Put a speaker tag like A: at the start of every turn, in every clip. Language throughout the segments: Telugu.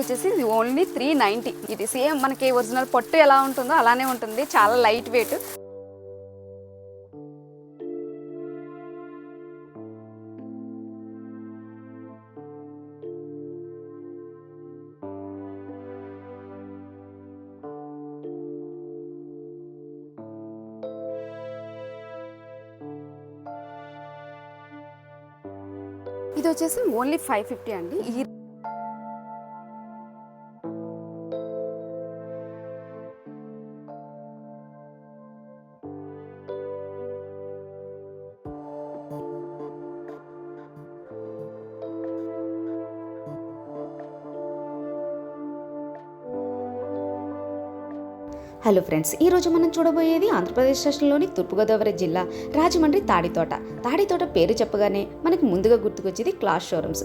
A: వచ్చేసి ఇది ఓన్లీ త్రీ నైంటీ ఇది సేమ్ మనకి ఒరిజినల్ పొట్టు ఎలా ఉంటుందో అలానే ఉంటుంది చాలా లైట్ వెయిట్ ఇది వచ్చేసి ఓన్లీ ఫైవ్ ఫిఫ్టీ అండి ఈ హలో ఫ్రెండ్స్ ఈ రోజు మనం చూడబోయేది ఆంధ్రప్రదేశ్ రాష్ట్రంలోని తూర్పుగోదావరి జిల్లా రాజమండ్రి తాడితోట తాడితోట పేరు చెప్పగానే మనకి ముందుగా గుర్తుకొచ్చేది క్లాస్ షోరూమ్స్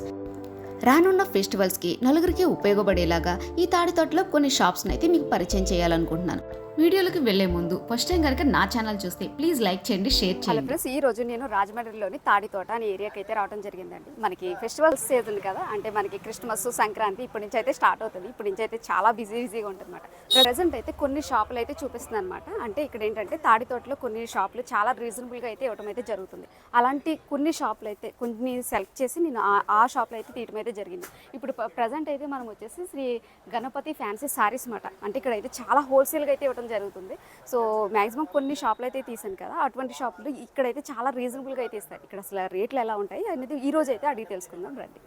A: రానున్న ఫెస్టివల్స్కి నలుగురికి ఉపయోగపడేలాగా ఈ తాడితోటలో కొన్ని షాప్స్ని అయితే మీకు పరిచయం చేయాలనుకుంటున్నాను వీడియోలకు వెళ్లే ముందు ఫస్ట్ టైం కనుక నా ఛానల్ చూస్తే ప్లీజ్ లైక్ చేయండి షేర్ చేయండి ప్లస్ ఈ రోజు నేను రాజమండ్రిలోని తాడితోట అనే ఏరియాకి అయితే రావడం జరిగిందండి మనకి ఫెస్టివల్ సీజన్ కదా అంటే మనకి క్రిస్మస్ సంక్రాంతి ఇప్పటి నుంచి అయితే స్టార్ట్ అవుతుంది ఇప్పటి నుంచి అయితే చాలా బిజీ బిజీగా ఉంటుంది అనమాట ప్రజెంట్ అయితే కొన్ని షాపులు అయితే చూపిస్తుంది అనమాట అంటే ఇక్కడ ఏంటంటే తాడితోటలో కొన్ని షాపులు చాలా రీజనబుల్గా అయితే ఇవ్వడం అయితే జరుగుతుంది అలాంటి కొన్ని షాపులు అయితే కొన్ని సెలెక్ట్ చేసి నేను ఆ షాపులు అయితే తీయటం అయితే జరిగింది ఇప్పుడు ప్రజెంట్ అయితే మనం వచ్చేసి శ్రీ గణపతి ఫ్యాన్సీ శారీస్ అనమాట అంటే ఇక్కడ అయితే చాలా హోల్సేల్గా అయితే ఇవ్వడం తీసుకోవడం జరుగుతుంది సో మ్యాక్సిమం కొన్ని షాపులు అయితే తీసాను కదా అటువంటి షాపులు ఇక్కడైతే చాలా రీజనబుల్గా అయితే ఇస్తారు ఇక్కడ అసలు రేట్లు ఎలా ఉంటాయి అనేది రోజు అయితే అడిగి తెలుసుకుందాం రండి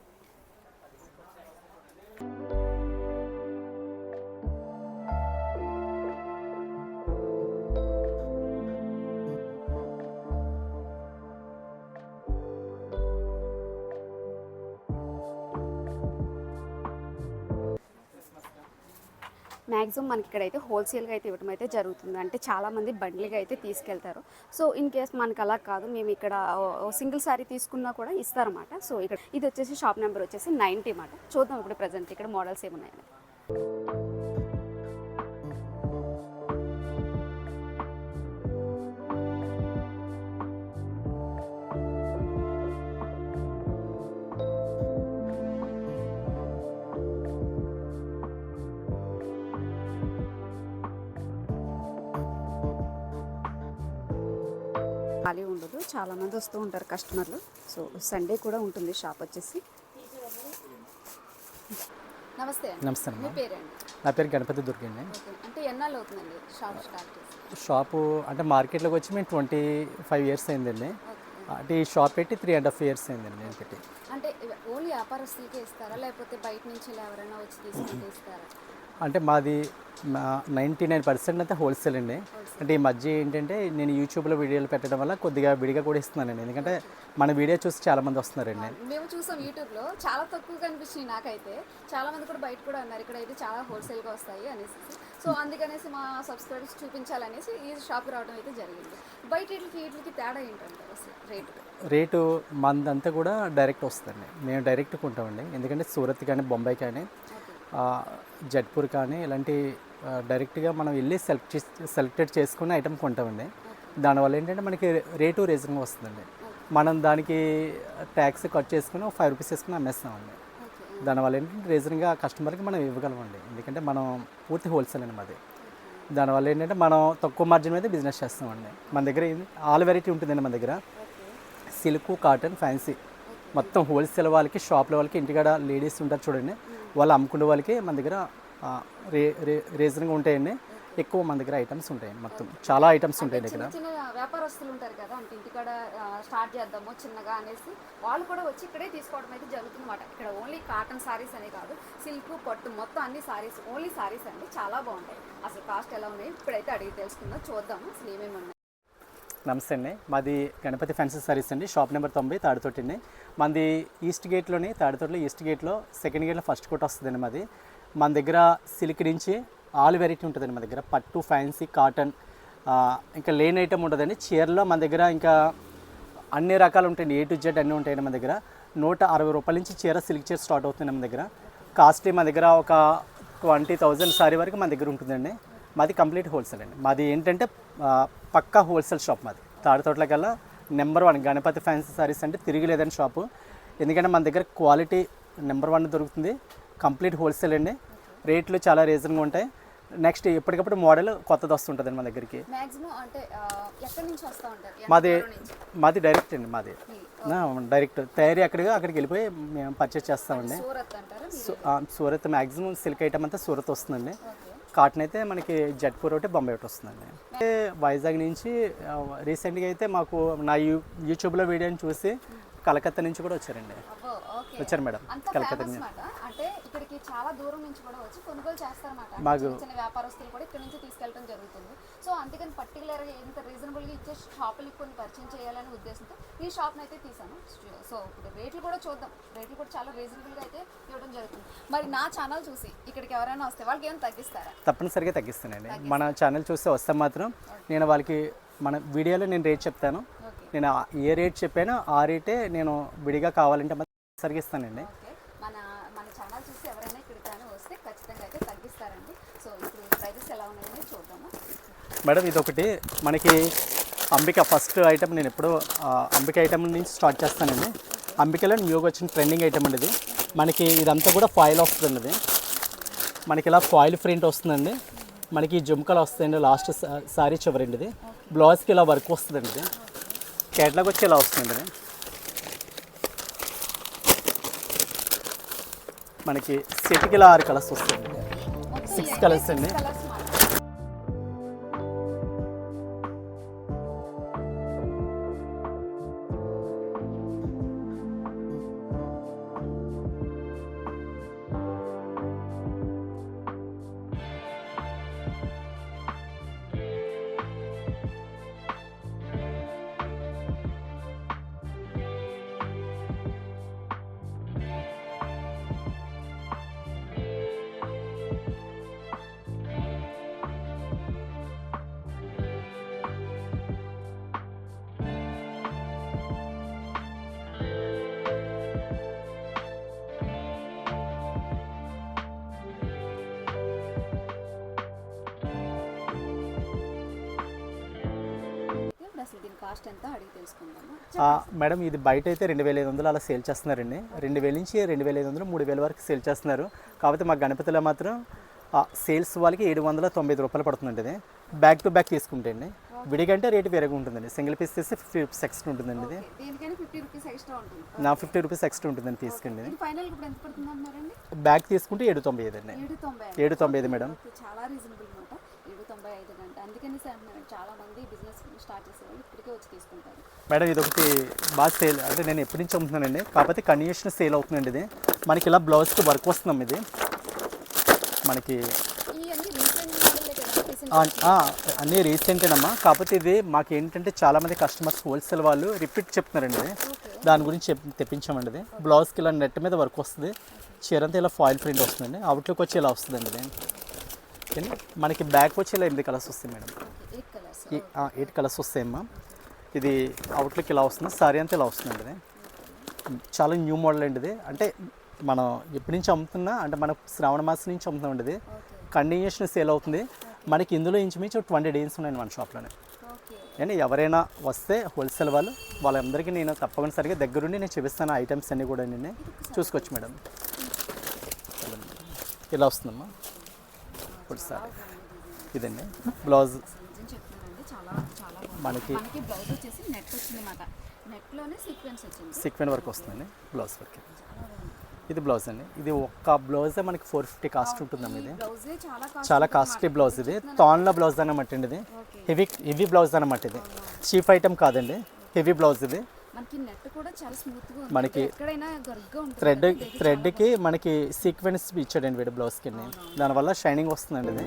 A: మ్యాక్సిమం మనకి ఇక్కడ అయితే హోల్సేల్గా అయితే ఇవ్వడం అయితే జరుగుతుంది అంటే చాలామంది బండ్లుగా అయితే తీసుకెళ్తారు సో ఇన్ కేస్ మనకు అలా కాదు మేము ఇక్కడ సింగిల్ సారీ తీసుకున్నా కూడా ఇస్తారన్నమాట సో ఇక్కడ ఇది వచ్చేసి షాప్ నెంబర్ వచ్చేసి నైన్టీ అన్నమాట చూద్దాం ఇప్పుడు ప్రజెంట్ ఇక్కడ మోడల్స్ ఏమున్నాయని రోజు చాలామంది వస్తూ ఉంటారు కస్టమర్లు సో సండే కూడా ఉంటుంది షాప్ వచ్చేసి నమస్తే నమస్తే అండి పేరండి
B: నా పేరు గణపతి దుర్గండి
A: అంటే ఎన్నాళ్ళు అవుతుందండి షాప్ స్టార్ట్ చేసి
B: షాపు అంటే మార్కెట్లోకి వచ్చి మేము ట్వంటీ ఫైవ్ ఇయర్స్ అయిందండి అంటే ఈ షాప్ పెట్టి త్రీ అండ్ హాఫ్ ఇయర్స్ అయిందండి నేను పెట్టి
A: అంటే ఓన్లీ వ్యాపారస్తులకే ఇస్తారా లేకపోతే బయట నుంచి ఎవరైనా వచ్చి తీసుకుంటే ఇస్తారా
B: అంటే మాది నైంటీ నైన్ పర్సెంట్ అయితే హోల్సేల్ అండి అంటే ఈ మధ్య ఏంటంటే నేను యూట్యూబ్లో వీడియోలు పెట్టడం వల్ల కొద్దిగా విడిగా కూడా ఇస్తున్నానండి ఎందుకంటే మన వీడియో చూసి చాలా మంది వస్తున్నారండి
A: మేము చూసాం యూట్యూబ్లో చాలా తక్కువగా అనిపించింది నాకైతే చాలా మంది కూడా బయట కూడా అన్నారు ఇక్కడ అయితే చాలా హోల్సేల్గా వస్తాయి అనేసి సో అందుకనేసి మా సబ్స్క్రైబర్స్ చూపించాలనేసి ఈ షాప్కి రావడం అయితే జరిగింది బయట వీటికి వీటికి తేడా ఏంటంటే రేటు
B: రేటు మందంతా కూడా డైరెక్ట్ వస్తుందండి మేము డైరెక్ట్ కొంటామండి ఎందుకంటే సూరత్ కానీ బొంబాయి కానీ జడ్పూర్ కానీ ఇలాంటి డైరెక్ట్గా మనం వెళ్ళి సెలెక్ట్ సెలెక్టెడ్ చేసుకుని ఐటమ్ కొంటామండి దానివల్ల ఏంటంటే మనకి రేటు రీజన్గా వస్తుందండి మనం దానికి ట్యాక్స్ కట్ చేసుకుని ఫైవ్ రూపీస్ వేసుకుని అమ్మేస్తామండి దానివల్ల ఏంటంటే రీజన్గా కస్టమర్కి మనం ఇవ్వగలమండి ఎందుకంటే మనం పూర్తి హోల్సేల్ అండి మాది దానివల్ల ఏంటంటే మనం తక్కువ మార్జిన్ మీద బిజినెస్ చేస్తామండి మన దగ్గర ఆల్ వెరైటీ ఉంటుందండి మన దగ్గర సిల్క్ కాటన్ ఫ్యాన్సీ మొత్తం హోల్సేల్ వాళ్ళకి షాప్ల వాళ్ళకి ఇంటికాడ లేడీస్ ఉంటారు చూడండి వాళ్ళు అమ్ముకునే వాళ్ళకి మన దగ్గర రే రే రీజన్గా ఉంటాయండి ఎక్కువ మన దగ్గర ఐటమ్స్ ఉంటాయి మొత్తం చాలా ఐటమ్స్ ఉంటాయి దగ్గర
A: చిన్న వ్యాపారస్తులు ఉంటారు కదా అంటే ఇంటికాడ స్టార్ట్ చేద్దాము చిన్నగా అనేసి వాళ్ళు కూడా వచ్చి ఇక్కడే తీసుకోవడం అయితే జరుగుతుందన్నమాట ఇక్కడ ఓన్లీ కాటన్ సారీస్ అనే కాదు సిల్క్ పట్టు మొత్తం అన్ని సారీస్ ఓన్లీ సారీస్ అండి చాలా బాగుంటాయి అసలు కాస్ట్ ఎలా ఉన్నాయి ఇప్పుడైతే అడిగి తెలుసుకుందాం చూద్దాము అసలు ఏమేమి ఉన్నాయి
B: నమస్తే అండి మాది గణపతి ఫ్యాన్సీ సారీస్ అండి షాప్ నెంబర్ తొంభై తాడుతోటి అండి మనది ఈస్ట్ గేట్లోని తాడితోటలో ఈస్ట్ గేట్లో సెకండ్ గేట్లో ఫస్ట్ కోట్ వస్తుందండి మాది మన దగ్గర సిల్క్ నుంచి ఆల్ వెరైటీ ఉంటుందండి మా దగ్గర పట్టు ఫ్యాన్సీ కాటన్ ఇంకా లేని ఐటమ్ ఉంటుందండి చీరలో మన దగ్గర ఇంకా అన్ని రకాలు ఉంటాయండి ఏ టు జెడ్ అన్నీ ఉంటాయండి మన దగ్గర నూట అరవై రూపాయల నుంచి చీర సిల్క్ చీర స్టార్ట్ అవుతుంది మన దగ్గర కాస్ట్లీ మా దగ్గర ఒక ట్వంటీ థౌజండ్ సారీ వరకు మన దగ్గర ఉంటుందండి మాది కంప్లీట్ హోల్సేల్ అండి మాది ఏంటంటే పక్కా హోల్సేల్ షాప్ మాది తాడితోటల number one Ganapathi fancy sarees అంటే తిరిగి షాపు ఎందుకంటే మన దగ్గర క్వాలిటీ నెంబర్ వన్ దొరుకుతుంది కంప్లీట్ హోల్సేల్ అండి రేట్లు చాలా రీజన్గా ఉంటాయి నెక్స్ట్ ఎప్పటికప్పుడు మోడల్ కొత్తది వస్తుంటుంది అండి మన దగ్గరికి మాది మాది డైరెక్ట్ అండి మాది డైరెక్ట్ తయారీ అక్కడిగా అక్కడికి వెళ్ళిపోయి మేము పర్చేస్ చేస్తామండి సూరత్ మ్యాక్సిమం సిల్క్ ఐటమ్ అంతా సూరత్ వస్తుందండి కాటన్ అయితే మనకి జట్పూర్ ఒకటి బొంబాయి ఒకటి వస్తుందండి వైజాగ్ నుంచి రీసెంట్గా అయితే మాకు నా యూ యూట్యూబ్లో వీడియోని చూసి కలకత్తా నుంచి కూడా వచ్చారండి
A: వచ్చారు మేడం కలకత్తా నుంచి చాలా దూరం నుంచి కూడా వచ్చి కొనుగోలు చేస్తారన్నమాట మాకు వ్యాపారస్తులు కూడా ఇక్కడ నుంచి తీసుకెళ్ళడం జరుగుతుంది సో అందుకని పర్టికులర్గా ఇంత రీజనబుల్గా ఇచ్చే షాపులకి కొన్ని పరిచయం చేయాలనే ఉద్దేశంతో ఈ షాప్ని అయితే తీసాను సో ఇప్పుడు రేట్లు కూడా చూద్దాం రేట్లు కూడా చాలా రీజనబుల్గా అయితే ఇవ్వడం జరుగుతుంది మరి నా ఛానల్ చూసి ఇక్కడికి ఎవరైనా వస్తే వాళ్ళకి ఏమైనా తగ్గిస్తారా
B: తప్పనిసరిగా తగ్గిస్తానండి మన ఛానల్ చూస్తే వస్తే మాత్రం నేను వాళ్ళకి మన వీడియోలో నేను రేట్ చెప్తాను నేను ఏ రేట్ చెప్పానో ఆ రేటే నేను విడిగా కావాలంటే సరిగిస్తానండి మేడం ఇదొకటి మనకి అంబిక ఫస్ట్ ఐటమ్ నేను ఎప్పుడూ అంబిక ఐటెం నుంచి స్టార్ట్ చేస్తానండి అంబికలో న్యూగా వచ్చిన ట్రెండింగ్ ఐటమ్ అండి ఇది మనకి ఇదంతా కూడా ఫాయిల్ వస్తుందండి ఇది మనకి ఇలా ఫాయిల్ ప్రింట్ వస్తుందండి మనకి జుమ్కలు వస్తాయండి లాస్ట్ సారీ చివరండి ఇది బ్లౌజ్కి ఇలా వర్క్ వస్తుందండి ఇది కేటలాగ్ వచ్చి ఇలా వస్తుందండి మనకి సిటీకి ఇలా ఆరు కలర్స్ వస్తుంది సిక్స్ కలర్స్ అండి మేడం ఇది బయట అయితే రెండు వేల ఐదు వందలు అలా సేల్ చేస్తున్నారండి రెండు వేల నుంచి రెండు వేల ఐదు వందలు మూడు వేల వరకు సేల్ చేస్తున్నారు కాకపోతే మా గణపతిలో మాత్రం సేల్స్ వాళ్ళకి ఏడు వందల తొంభై రూపాయలు పడుతుందండి బ్యాక్ టు బ్యాక్ తీసుకుంటే అండి విడిగంటే రేటు వేరేగా ఉంటుందండి సింగిల్ పీస్ తీస్తే ఫిఫ్టీ రూపీస్ ఎక్స్ట్రా ఉంటుందండి ఇది నా ఫిఫ్టీ రూపీస్ ఎక్స్ట్రా ఉంటుందండి తీసుకుండి బ్యాగ్ తీసుకుంటే ఏడు తొంభై ఐదు
A: అండి
B: ఏడు తొంభై ఐదు మేడం
A: చాలా రీజనబుల్ ఏడు తొంభై ఐదు
B: మేడం ఇది ఒకటి బాగా సేల్ అంటే నేను ఎప్పటి నుంచి అమ్ముతున్నానండి కాకపోతే కంటిన్యూషన్ సేల్ అవుతుందండి ఇది మనకి ఇలా బ్లౌజ్కి వర్క్ వస్తున్నాం ఇది మనకి అన్నీ రీసెంటేనమ్మా కాకపోతే ఇది మాకు ఏంటంటే చాలామంది కస్టమర్స్ హోల్సేల్ వాళ్ళు రిపీట్ చెప్తున్నారండి దాని గురించి తెప్పించామండి ఇది బ్లౌజ్కి ఇలా నెట్ మీద వర్క్ వస్తుంది చీరంతా ఇలా ఫాయిల్ ప్రింట్ వస్తుందండి అవుట్లోకి వచ్చి ఇలా వస్తుందండి ఇది మనకి బ్యాక్ వచ్చి ఇలా ఎనిమిది కలర్స్ వస్తాయి మేడం ఎయిట్ కలర్స్ వస్తాయమ్మా ఇది అవుట్లుక్ ఇలా వస్తుంది సారీ అంతా ఇలా వస్తుంది చాలా న్యూ మోడల్ అండి ఇది అంటే మనం ఎప్పటి నుంచి అమ్ముతున్నా అంటే మన శ్రావణ మాసం నుంచి అమ్ముతాం ఉండేది కంటిన్యూషన్ సేల్ అవుతుంది మనకి ఇందులో ఇంచుమించు ట్వంటీ డేస్ ఉన్నాయండి మన షాప్లోనే అండి ఎవరైనా వస్తే హోల్సేల్ వాళ్ళు వాళ్ళందరికీ నేను తప్పనిసరిగా దగ్గరుండి నేను చూపిస్తాను ఐటమ్స్ అన్నీ కూడా నేను చూసుకోవచ్చు మేడం ఇలా వస్తుందమ్మా ఇప్పుడు ఇదండి బ్లౌజ్
A: మనకి బ్లౌజ్
B: వరకు వస్తుందండి బ్లౌజ్ వరకు ఇది బ్లౌజ్ అండి ఇది ఒక్క బ్లౌజే మనకి ఫోర్ ఫిఫ్టీ కాస్ట్ ఉంటుందండి ఇది చాలా కాస్ట్లీ బ్లౌజ్ ఇది తాన్ల బ్లౌజ్ అనమాట అండి ఇది హెవీ హెవీ బ్లౌజ్ అనమాట ఇది చీఫ్ ఐటమ్ కాదండి హెవీ బ్లౌజ్ ఇది మనకి మనకి థ్రెడ్ థ్రెడ్కి మనకి సీక్వెన్స్ ఇచ్చాడండి వీడు బ్లౌజ్ కింద దానివల్ల షైనింగ్ వస్తుందండి ఇది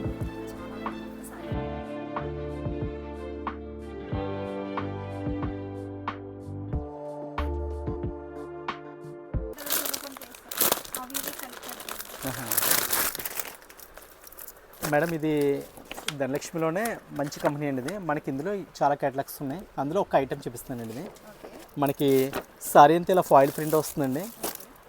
B: మేడం ఇది ధనలక్ష్మిలోనే మంచి కంపెనీ అండి ఇది మనకి ఇందులో చాలా క్యాటలాగ్స్ ఉన్నాయి అందులో ఒక ఐటెం చూపిస్తానండి మనకి సారీ అంతా ఇలా ఫాయిల్ ప్రింట్ వస్తుందండి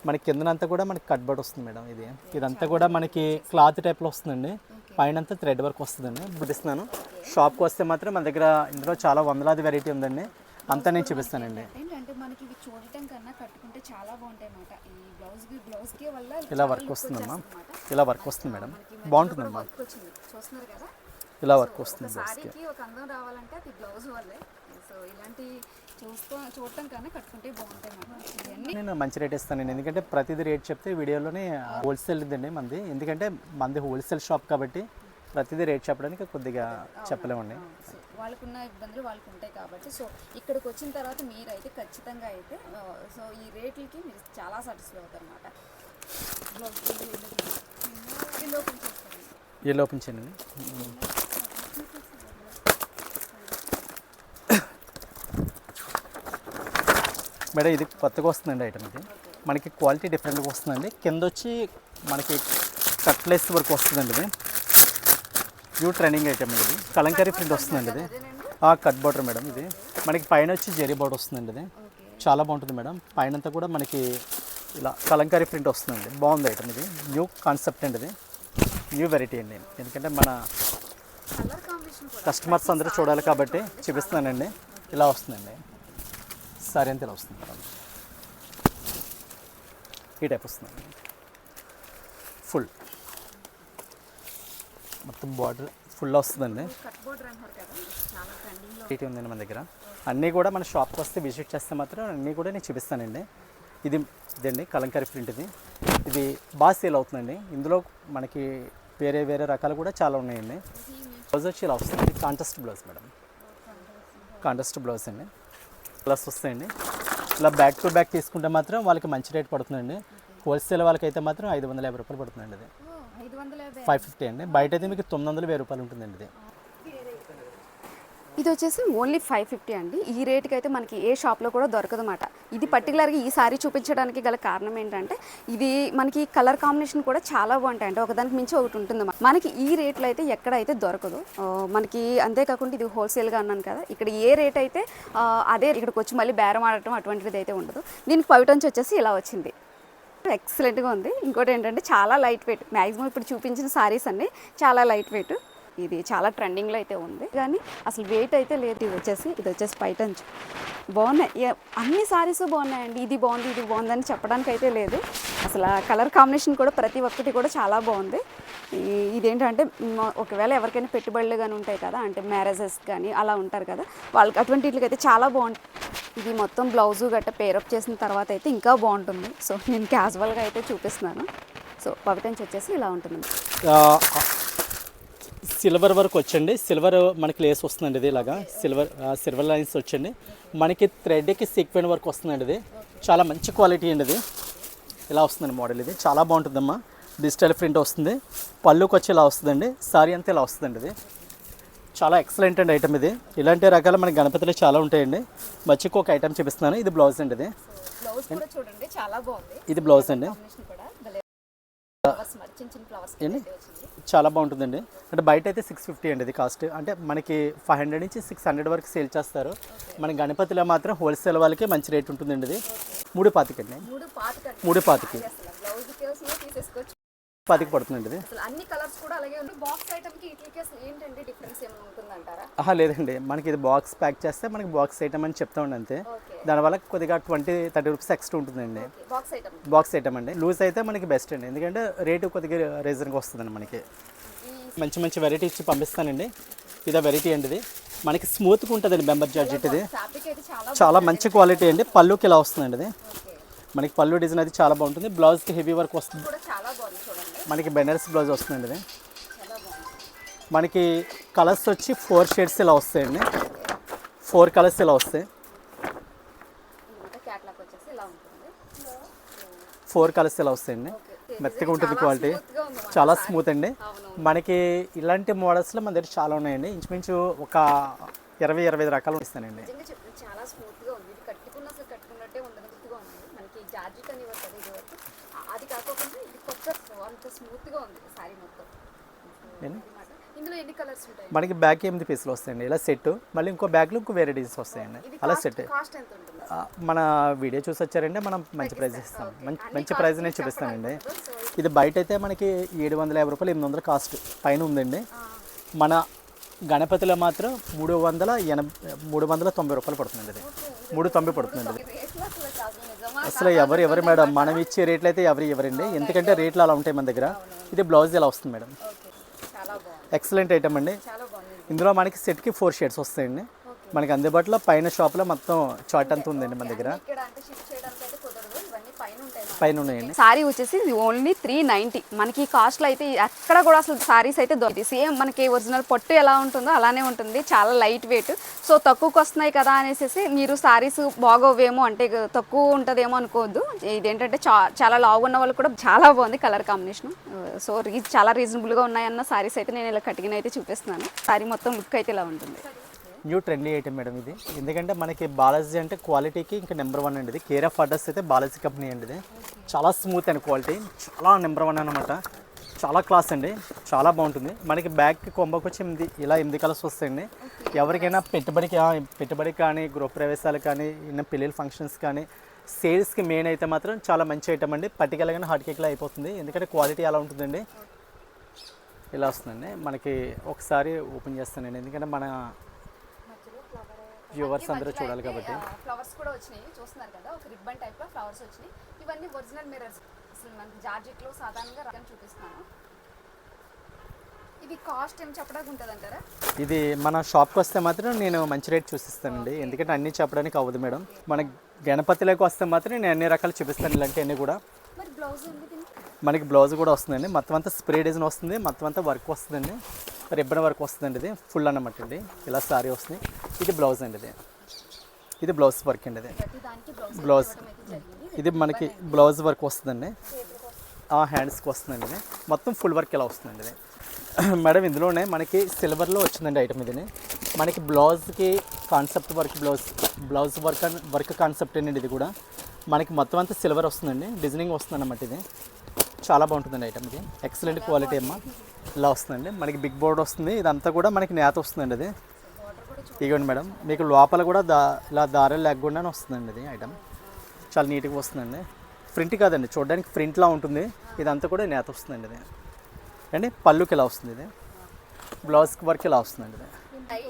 B: మనకి కిందనంతా కూడా మనకి కట్బర్డ్ వస్తుంది మేడం ఇది ఇదంతా కూడా మనకి క్లాత్ టైప్లో వస్తుందండి పైన అంతా థ్రెడ్ వర్క్ వస్తుందండి చూపిస్తున్నాను షాప్కి వస్తే మాత్రం మన దగ్గర ఇందులో చాలా వందలాది వెరైటీ ఉందండి అంతా నేను చూపిస్తానండి ఇలా వర్క్ వస్తుందమ్మా ఇలా వర్క్ వస్తుంది మేడం బాగుంటుందమ్మా ఇలా వర్క్ వస్తుంది
A: చూడటం కానీ కట్టుకుంటే
B: నేను మంచి రేట్ నేను ఎందుకంటే ప్రతిదీ రేట్ చెప్తే వీడియోలోనే హోల్సేల్ ఇదండి మంది ఎందుకంటే మంది హోల్సేల్ షాప్ కాబట్టి ప్రతిదీ రేట్ చెప్పడానికి కొద్దిగా చెప్పలేమండి
A: వాళ్ళకున్న ఇబ్బందులు వాళ్ళకు ఉంటాయి కాబట్టి సో ఇక్కడికి వచ్చిన తర్వాత మీరైతే ఖచ్చితంగా అయితే సో ఈ రేట్లకి మీరు చాలా సాటిస్ఫై అవుతారు అనమాట
B: ఈ లోపల చేయండి మేడం ఇది కొత్తగా వస్తుందండి ఐటమ్ ఇది మనకి క్వాలిటీ డిఫరెంట్గా వస్తుందండి కింద వచ్చి మనకి కట్లెస్ వరకు వస్తుందండి ఇది న్యూ ట్రెండింగ్ ఐటమ్ ఇది కలంకారీ ప్రింట్ వస్తుందండి ఇది కట్ బోర్డర్ మేడం ఇది మనకి పైన వచ్చి జెరీ బార్డర్ వస్తుందండి ఇది చాలా బాగుంటుంది మేడం పైన అంతా కూడా మనకి ఇలా కలంకారీ ప్రింట్ వస్తుందండి బాగుంది ఐటమ్ ఇది న్యూ కాన్సెప్ట్ అండి ఇది న్యూ వెరైటీ అండి ఎందుకంటే మన కస్టమర్స్ అందరూ చూడాలి కాబట్టి చూపిస్తున్నానండి ఇలా వస్తుందండి సారీ అంతే వస్తుంది మేడం ఈ టైప్ వస్తుంది ఫుల్ మొత్తం బార్డర్ ఫుల్ వస్తుందండి ఇటీ ఉందండి మన దగ్గర అన్నీ కూడా మన షాప్కి వస్తే విజిట్ చేస్తే మాత్రం అన్నీ కూడా నేను చూపిస్తానండి ఇది ఇదండి కలంకారీ ప్రింట్ ఇది ఇది బాగా సేల్ అవుతుందండి ఇందులో మనకి వేరే వేరే రకాలు కూడా చాలా ఉన్నాయండి బ్లౌజ్ వచ్చి ఇలా వస్తుంది contrast blouse madam contrast oh, blouse అండి ప్లస్ వస్తాయండి ఇలా బ్యాక్ టు బ్యాక్ తీసుకుంటే మాత్రం వాళ్ళకి మంచి రేట్ పడుతుందండి హోల్సేల్ వాళ్ళకైతే మాత్రం ఐదు వందల యాభై రూపాయలు పడుతుందండి అది ఫైవ్ ఫిఫ్టీ అండి బయట అయితే మీకు తొమ్మిది వందల వెయ్యి రూపాయలు ఉంటుందండి ఇది
A: ఇది వచ్చేసి ఓన్లీ ఫైవ్ ఫిఫ్టీ అండి ఈ రేట్కి అయితే మనకి ఏ షాప్లో కూడా దొరకదు దొరకదన్నమాట ఇది పర్టికులర్గా ఈ సారీ చూపించడానికి గల కారణం ఏంటంటే ఇది మనకి కలర్ కాంబినేషన్ కూడా చాలా బాగుంటాయి అంటే ఒకదానికి మించి ఒకటి ఉంటుంది మనకి ఈ రేట్లో అయితే ఎక్కడైతే దొరకదు మనకి అంతేకాకుండా ఇది హోల్సేల్గా అన్నాను కదా ఇక్కడ ఏ రేట్ అయితే అదే ఇక్కడికి వచ్చి మళ్ళీ బేరం ఆడటం అటువంటిది అయితే ఉండదు దీనికి పవిటంచి వచ్చేసి ఇలా వచ్చింది ఎక్సలెంట్గా ఉంది ఇంకోటి ఏంటంటే చాలా లైట్ వెయిట్ మ్యాక్సిమం ఇప్పుడు చూపించిన సారీస్ అన్నీ చాలా లైట్ వెయిట్ ఇది చాలా ట్రెండింగ్లో అయితే ఉంది కానీ అసలు వెయిట్ అయితే లేదు ఇది వచ్చేసి ఇది వచ్చేసి పైటంచు బాగున్నాయి అన్ని సారీస్ బాగున్నాయండి ఇది బాగుంది ఇది బాగుంది అని చెప్పడానికి అయితే లేదు అసలు కలర్ కాంబినేషన్ కూడా ప్రతి ఒక్కటి కూడా చాలా బాగుంది ఇదేంటంటే ఒకవేళ ఎవరికైనా పెట్టుబడులు కానీ ఉంటాయి కదా అంటే మ్యారేజెస్ కానీ అలా ఉంటారు కదా వాళ్ళకి అటువంటి అయితే చాలా బాగుంటుంది ఇది మొత్తం బ్లౌజు గట్ట పేరప్ చేసిన తర్వాత అయితే ఇంకా బాగుంటుంది సో నేను క్యాజువల్గా అయితే చూపిస్తున్నాను సో పవిటెన్స్ వచ్చేసి ఇలా ఉంటుంది
B: సిల్వర్ వరకు వచ్చండి సిల్వర్ మనకి లేస్ వస్తుందండి ఇది ఇలాగా సిల్వర్ సిల్వర్ లైన్స్ వచ్చండి మనకి థ్రెడ్కి సీక్వెంట్ వర్క్ వస్తుందండి ఇది చాలా మంచి క్వాలిటీ అండి ఇది ఇలా వస్తుందండి మోడల్ ఇది చాలా బాగుంటుందమ్మా డిజిటల్ ప్రింట్ వస్తుంది పళ్ళుకి వచ్చి ఇలా వస్తుందండి సారీ అంతా ఇలా వస్తుందండి ఇది చాలా ఎక్సలెంట్ అండి ఐటమ్ ఇది ఇలాంటి రకాల మన గణపతిలో చాలా ఉంటాయండి మచ్చికి ఒక ఐటమ్ చూపిస్తున్నాను ఇది బ్లౌజ్ అండి ఇది ఇది బ్లౌజ్ అండి చాలా బాగుంటుందండి అంటే బయట అయితే సిక్స్ ఫిఫ్టీ అండి ఇది కాస్ట్ అంటే మనకి ఫైవ్ హండ్రెడ్ నుంచి సిక్స్ హండ్రెడ్ వరకు సేల్ చేస్తారు మన గణపతిలో మాత్రం హోల్సేల్ వాళ్ళకి మంచి రేట్ ఉంటుందండి ఇది మూడు పాతికండి మూడు పాతికి పాతికి పడుతుందండి ఇది
A: అన్ని కలర్స్ కూడా అలాగే ఉంది బాక్స్ ఏంటండి డిఫరెన్స్ ఏమైనా ఉంటుందంటారా
B: ఆహా లేదండి మనకి ఇది బాక్స్ ప్యాక్ చేస్తే మనకి బాక్స్ ఐటమ్ అని చెప్తా ఉండే అంతే దానివల్ల కొద్దిగా ట్వంటీ థర్టీ రూపీస్ ఎక్స్ట్రా ఉంటుందండి బాక్స్ ఐటమ్ బాక్స్ ఐటమ్ అండి లూజ్ అయితే మనకి బెస్ట్ అండి ఎందుకంటే రేటు కొద్దిగా రీజన్గా వస్తుందండి మనకి మంచి మంచి వెరైటీ ఇచ్చి పంపిస్తానండి ఇదే వెరైటీ అండి ఇది మనకి స్మూత్గా అండి మెంబర్ జార్జెట్ ఇది చాలా మంచి క్వాలిటీ అండి పళ్ళుకి ఇలా వస్తుందండి ఇది మనకి పళ్ళు డిజైన్ అది చాలా బాగుంటుంది బ్లౌజ్కి హెవీ వర్క్ వస్తుంది మనకి బెనర్స్ బ్లౌజ్ వస్తుందండి మనకి కలర్స్ వచ్చి ఫోర్ షేడ్స్ ఇలా వస్తాయండి ఫోర్ కలర్స్ ఇలా వస్తాయి ఫోర్ కలర్స్ ఇలా వస్తాయండి మెత్తగా ఉంటుంది క్వాలిటీ చాలా స్మూత్ అండి మనకి ఇలాంటి మోడల్స్లో మన దగ్గర చాలా ఉన్నాయండి ఇంచుమించు ఒక ఇరవై ఇరవై ఐదు రకాలు ఇస్తానండి మనకి బ్యాక్ ఎనిమిది పీసులు వస్తాయండి ఇలా సెట్ మళ్ళీ ఇంకో బ్యాగ్లో ఇంకో వేరే డిజైన్స్ వస్తాయండి అలా సెట్ మన వీడియో చూసి వచ్చారంటే మనం మంచి ప్రైస్ ఇస్తాం మంచి మంచి ప్రైస్ నేను చూపిస్తానండి ఇది బయట అయితే మనకి ఏడు వందల యాభై రూపాయలు ఎనిమిది వందల కాస్ట్ పైన ఉందండి మన గణపతిలో మాత్రం మూడు వందల ఎనభై మూడు వందల తొంభై రూపాయలు పడుతుందండి ఇది మూడు తొంభై పడుతుందండి ఇది అసలు ఎవరు ఎవరు మేడం మనం ఇచ్చే రేట్లు అయితే ఎవరు ఎవరండి ఎందుకంటే రేట్లు అలా ఉంటాయి మన దగ్గర ఇది బ్లౌజ్ ఎలా వస్తుంది మేడం ఎక్సలెంట్ ఐటమ్ అండి ఇందులో మనకి సెట్కి ఫోర్ షేడ్స్ వస్తాయండి మనకి అందుబాటులో పైన షాప్లో మొత్తం చాట్ అంతా ఉందండి మన దగ్గర పైన ఉన్నాయండి సారీ వచ్చేసి ఓన్లీ త్రీ నైంటీ
A: మనకి కాస్ట్లో అయితే ఎక్కడ కూడా అసలు సారీస్ అయితే దొరికి సేమ్ మనకి ఒరిజినల్ పట్టు ఎలా ఉంటుందో అలానే ఉంటుంది చాలా లైట్ వెయిట్ సో తక్కువకి వస్తున్నాయి కదా అనేసి మీరు సారీస్ బాగోవేమో అంటే తక్కువ ఉంటుందేమో అనుకోవద్దు ఇదేంటంటే చా చాలా లావు ఉన్న వాళ్ళు కూడా చాలా బాగుంది కలర్ కాంబినేషన్ సో రీ చాలా రీజనబుల్గా ఉన్నాయన్న సారీస్ అయితే నేను ఇలా కటిగిన అయితే చూపిస్తున్నాను సారీ మొత్తం లుక్ అయితే ఇలా ఉంటుంది
B: న్యూ ట్రెండీ ఐటమ్ మేడం ఇది ఎందుకంటే మనకి బాలాజీ అంటే క్వాలిటీకి ఇంకా నెంబర్ వన్ అండి ఇది కేర్ ఆఫ్ అడ్రస్ అయితే బాలాజీ కంపెనీ అండి ఇది చాలా స్మూత్ అండి క్వాలిటీ చాలా నెంబర్ వన్ అనమాట చాలా క్లాస్ అండి చాలా బాగుంటుంది మనకి బ్యాక్ కొంబకు వచ్చి ఎనిమిది ఇలా ఎనిమిది కలర్స్ వస్తాయండి ఎవరికైనా పెట్టుబడికి పెట్టుబడి కానీ గృహ ప్రవేశాలు కానీ ఇన్న పెళ్ళిళ్ళ ఫంక్షన్స్ కానీ సేల్స్కి మెయిన్ అయితే మాత్రం చాలా మంచి ఐటమ్ అండి కానీ హాట్ కేక్లా అయిపోతుంది ఎందుకంటే క్వాలిటీ అలా ఉంటుందండి ఇలా వస్తుందండి మనకి ఒకసారి ఓపెన్ చేస్తానండి ఎందుకంటే మన వ్యూవర్స్ అందరూ చూడాలి కాబట్టి
A: ఫ్లవర్స్ కూడా వచ్చినాయి చూస్తున్నారు కదా ఒక రిబ్బన్ టైప్ లో ఫ్లవర్స్ వచ్చినాయి ఇవన్నీ ఒరిజినల్ మిర్రర్స్ అసలు మనకి జార్జెట్ లో సాధారణంగా రకం చూపిస్తున్నాను ఇది కాస్ట్ ఏం చెప్పడానికి ఉంటుంది అంటారా
B: ఇది మన షాప్కి వస్తే మాత్రం నేను మంచి రేట్ చూపిస్తానండి ఎందుకంటే అన్ని చెప్పడానికి అవ్వదు మేడం మన గణపతిలోకి వస్తే మాత్రం నేను అన్ని రకాలు చూపిస్తాను ఇలాంటి అన్ని కూడా మరి బ్లౌజ్ మనకి బ్లౌజ్ కూడా వస్తుందండి మొత్తం అంతా స్ప్రే డిజైన్ వస్తుంది మొత్తం అంతా వర్క్ వస్తుందండి రిబ్బన్ వర్క్ వస్తుందండి ఇది ఫుల్ అన్నమాట అండి ఇలా సారీ వస్తుంది ఇది బ్లౌజ్ అండి ఇది ఇది బ్లౌజ్ వర్క్ అండి ఇది బ్లౌజ్ ఇది మనకి బ్లౌజ్ వర్క్ వస్తుందండి ఆ హ్యాండ్స్కి వస్తుందండి మొత్తం ఫుల్ వర్క్ ఇలా వస్తుందండి ఇది మేడం ఇందులోనే మనకి సిల్వర్లో వచ్చిందండి ఐటమ్ ఇది మనకి బ్లౌజ్కి concept work blouse blouse work work concept అండి ఇది కూడా మనకి మొత్తం అంతా సిల్వర్ వస్తుందండి డిజైనింగ్ వస్తుంది అన్నమాట ఇది చాలా బాగుంటుంది ఐటమ్ ఇది ఎక్సలెంట్ క్వాలిటీ అమ్మ ఇలా వస్తుందండి మనకి బిగ్ బోర్డ్ వస్తుంది ఇదంతా కూడా మనకి నేత వస్తుందండి అది ఇగోండి మేడం మీకు లోపల కూడా దా ఇలా దారాలు లేకుండానే వస్తుందండి ఇది ఐటమ్ చాలా నీట్గా వస్తుందండి ప్రింట్ కాదండి చూడడానికి ప్రింట్లా ఉంటుంది ఇదంతా కూడా నేత వస్తుందండి ఇది అండి పళ్ళుకి ఇలా వస్తుంది ఇది బ్లౌజ్ వర్క్ ఇలా వస్తుందండి ఇది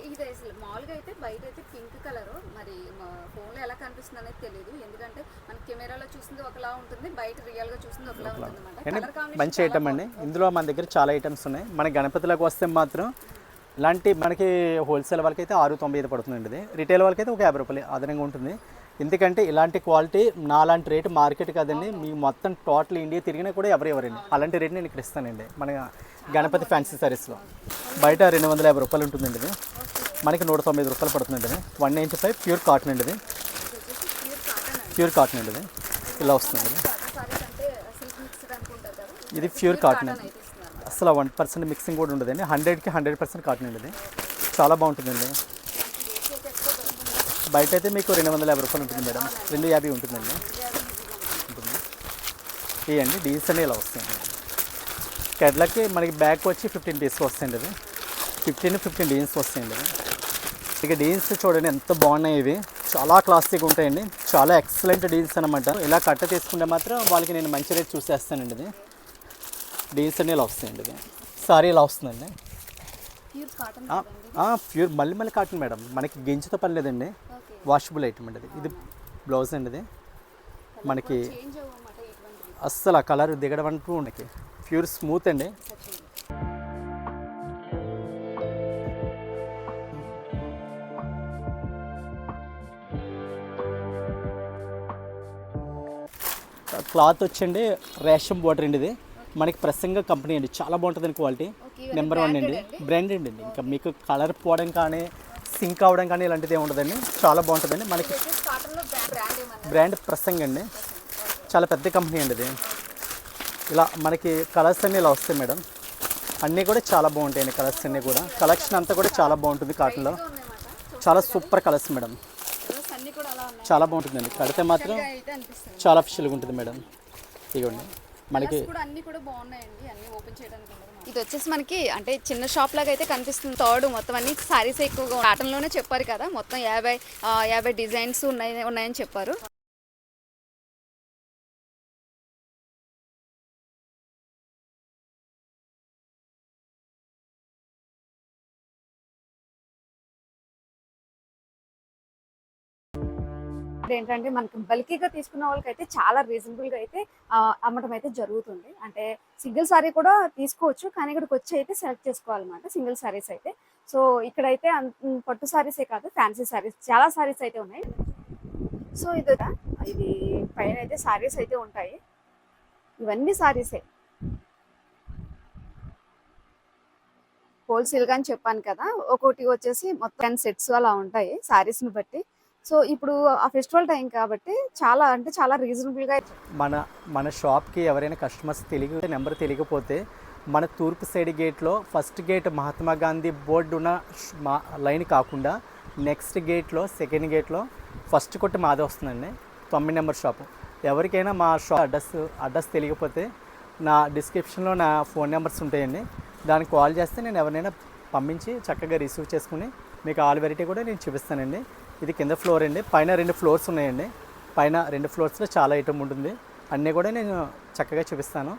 A: ఇది మామూలుగా అయితే బయట అయితే పింక్ కలర్ మరి ఫోన్లో ఎలా కనిపిస్తుంది అనేది తెలియదు చూసింది ఒకలా ఉంటుంది బయట చూసింది ఒకలా
B: ఉంటుంది మంచి ఐటమ్ అండి ఇందులో మన దగ్గర చాలా ఐటమ్స్ ఉన్నాయి మన గణపతిలోకి వస్తే మాత్రం ఇలాంటి మనకి హోల్సేల్ వాళ్ళకి అయితే ఆరు తొంభై ఐదు పడుతుంది అండి రిటైల్ వాళ్ళకి అయితే ఒక యాభై రూపాయలు అదనంగా ఉంటుంది ఎందుకంటే ఇలాంటి క్వాలిటీ నాలాంటి రేటు మార్కెట్ కాదండి మీ మొత్తం టోటల్ ఇండియా తిరిగినా కూడా ఎవరు ఎవరండి అలాంటి రేట్ నేను ఇక్కడ ఇస్తానండి మన గణపతి ఫ్యాన్సీ సారీస్లో బయట రెండు వందల యాభై రూపాయలు ఉంటుందండి ఇది మనకి నూట తొంభై రూపాయలు పడుతుందండి one ninety five pure cotton అండి ఇది ప్యూర్ కాటన్ అండి ఇలా వస్తుంది ఇది ప్యూర్ కాటన్ అండి అసలు వన్ పర్సెంట్ మిక్సింగ్ కూడా ఉండదండి హండ్రెడ్కి హండ్రెడ్ పర్సెంట్ కాటన్ అండి ఇది చాలా బాగుంటుందండి బయట అయితే మీకు రెండు వందల యాభై రూపాయలు ఉంటుంది మేడం రెండు యాభై ఉంటుందండి ఉంటుంది ఇవ్వండి డీస్ అనే ఇలా వస్తాయండి కెడ్లకి మనకి బ్యాక్ వచ్చి ఫిఫ్టీన్ డీస్కి వస్తాయండి అది ఫిఫ్టీన్ ఫిఫ్టీన్ డీన్స్ వస్తాయండి ఇక డీన్స్ చూడండి ఎంత బాగున్నాయి ఇవి చాలా క్లాసిక్ ఉంటాయండి చాలా ఎక్సలెంట్ డీల్స్ అనమాట ఇలా కట్ట తీసుకుంటే మాత్రం వాళ్ళకి నేను మంచి రేట్ చూసేస్తానండి ఇది డీల్స్ అన్నీ ఇలా వస్తాయండి ఇది సారీ ఇలా వస్తుందండి ప్యూర్ మళ్ళీ మళ్ళీ కాటన్ మేడం మనకి గింజతో పని లేదండి వాషబుల్ ఐటమ్ అండి ఇది బ్లౌజ్ అండి ఇది మనకి అస్సలు కలర్ దిగడం అంటూ మనకి ప్యూర్ స్మూత్ అండి క్లాత్ వచ్చండి రేషం బోర్డర్ అండి ఇది మనకి ప్రసంగ కంపెనీ అండి చాలా బాగుంటుంది క్వాలిటీ నెంబర్ వన్ అండి బ్రాండ్ అండి ఇంకా మీకు కలర్ పోవడం కానీ సింక్ అవడం కానీ ఇలాంటిది ఏముండదండి ఉండదండి చాలా బాగుంటుందండి మనకి బ్రాండ్ ప్రసంగ్ అండి చాలా పెద్ద కంపెనీ అండి ఇది ఇలా మనకి కలర్స్ అన్నీ ఇలా వస్తాయి మేడం అన్నీ కూడా చాలా బాగుంటాయండి కలర్స్ అన్నీ కూడా కలెక్షన్ అంతా కూడా చాలా బాగుంటుంది కాటన్లో చాలా సూపర్ కలర్స్ మేడం
A: చాలా బాగుంటుందండి
B: కడితే మాత్రం చాలా ఫిషల్గా ఉంటుంది మేడం ఇదిగోండి
A: మనకి బాగున్నాయండి అన్ని ఓపెన్ చేయడానికి ఇది వచ్చేసి మనకి అంటే చిన్న షాప్ లాగా అయితే కనిపిస్తుంది థర్డ్ మొత్తం అన్ని సారీస్ ఎక్కువగా కాటన్లోనే చెప్పారు కదా మొత్తం యాభై యాభై డిజైన్స్ ఉన్నాయి ఉన్నాయని చెప్పారు ఇప్పుడు ఏంటంటే మనకి బల్కీగా తీసుకున్న వాళ్ళకైతే చాలా రీజనబుల్గా అయితే అమ్మటం అయితే జరుగుతుంది అంటే సింగిల్ సారీ కూడా తీసుకోవచ్చు కానీ ఇక్కడికి వచ్చి అయితే సెలెక్ట్ చేసుకోవాలన్నమాట సింగిల్ సారీస్ అయితే సో ఇక్కడైతే పట్టు సారీసే కాదు ఫ్యాన్సీ సారీస్ చాలా సారీస్ అయితే ఉన్నాయి సో ఇది ఇది పైన అయితే సారీస్ అయితే ఉంటాయి ఇవన్నీ సారీసే హోల్సేల్గా అని చెప్పాను కదా ఒక్కొక్కటి వచ్చేసి మొత్తం సెట్స్ అలా ఉంటాయి సారీస్ని బట్టి సో ఇప్పుడు ఆ ఫెస్టివల్ టైం కాబట్టి చాలా అంటే చాలా రీజనబుల్గా
B: మన మన షాప్కి ఎవరైనా కస్టమర్స్ తెలియ నెంబర్ తెలియకపోతే మన తూర్పు సైడ్ గేట్లో first gate Mahatma Gandhi board ఉన్న లైన్ కాకుండా నెక్స్ట్ గేట్లో సెకండ్ గేట్లో ఫస్ట్ కొట్టి మాదే వస్తుందండి తొమ్మిది నెంబర్ షాపు ఎవరికైనా మా షాప్ అడ్రస్ అడ్రస్ తెలియకపోతే నా డిస్క్రిప్షన్లో నా ఫోన్ నెంబర్స్ ఉంటాయండి దానికి కాల్ చేస్తే నేను ఎవరినైనా పంపించి చక్కగా రిసీవ్ చేసుకుని మీకు ఆల్ వెరైటీ కూడా నేను చూపిస్తానండి ఇది కింద ఫ్లోర్ అండి పైన రెండు ఫ్లోర్స్ ఉన్నాయండి పైన రెండు ఫ్లోర్స్లో చాలా ఐటమ్ ఉంటుంది అన్నీ కూడా నేను చక్కగా చూపిస్తాను